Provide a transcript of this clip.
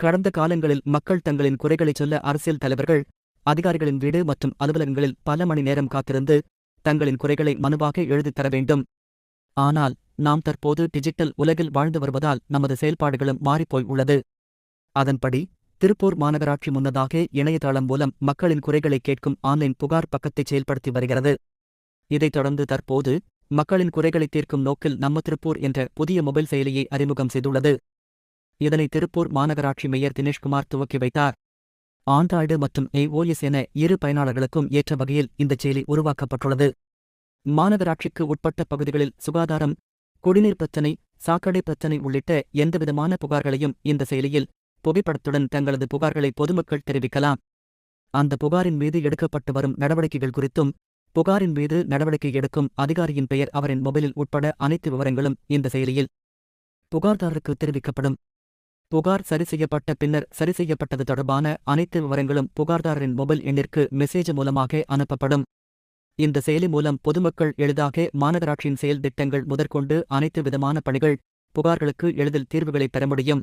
கடந்த காலங்களில் மக்கள் தங்களின் குறைகளைச் சொல்ல அரசியல் தலைவர்கள் அதிகாரிகளின் வீடு மற்றும் அலுவலகங்களில் பல மணி நேரம் காத்திருந்து தங்களின் குறைகளை மனுவாக எழுதித் தர வேண்டும். ஆனால் நாம் தற்போது டிஜிட்டல் உலகில் வாழ்ந்து வருவதால் நமது செயல்பாடுகளும் மாறிப்போய் உள்ளது. அதன்படி திருப்பூர் மாநகராட்சி முன்னதாக இணையதளம் மூலம் மக்களின் குறைகளை கேட்கும் ஆன்லைன் புகார் பக்கத்தை செயல்படுத்தி வருகிறது. இதைத் தொடர்ந்து தற்போது மக்களின் குறைகளை தீர்க்கும் நோக்கில் நம்ம திருப்பூர் என்ற புதிய மொபைல் செயலியை அறிமுகம் செய்துள்ளது. இதனை திருப்பூர் மாநகராட்சி மேயர் தினேஷ்குமார் துவக்கி வைத்தார். ஆண்ட்ராய்டு மற்றும் ஏஓஎஸ் என இரு பயனாளர்களுக்கும் ஏற்ற வகையில் இந்த செயலி உருவாக்கப்பட்டுள்ளது. மாநகராட்சிக்கு உட்பட்ட பகுதிகளில் சுகாதாரம் குடிநீர் பிரச்சினை சாக்கடை பிரச்சினை உள்ளிட்ட எந்தவிதமான புகார்களையும் இந்த செயலியில் புகைப்படத்துடன் தங்களது புகார்களை பொதுமக்கள் தெரிவிக்கலாம். அந்த புகாரின் மீது எடுக்கப்பட்டு வரும் நடவடிக்கைகள் குறித்தும் புகாரின் மீது நடவடிக்கை எடுக்கும் அதிகாரியின் பெயர் அவரின் மொபைலில் உட்பட அனைத்து விவரங்களும் இந்த செயலியில் புகார்தாரருக்கு தெரிவிக்கப்படும். புகார் சரி செய்யப்பட்ட பின்னர் சரி செய்யப்பட்டது தொடர்பான அனைத்து விவரங்களும் புகார்தாரரின் மொபைல் எண்ணிற்கு மெசேஜ் மூலமாக அனுப்பப்படும். இந்த செயலி மூலம் பொதுமக்கள் எளிதாக மாநகராட்சியின் செயல் திட்டங்கள் முதற்கொண்டு அனைத்து விதமான பணிகள் புகார்களுக்கு எளிதில் தீர்வுகளை பெற முடியும்.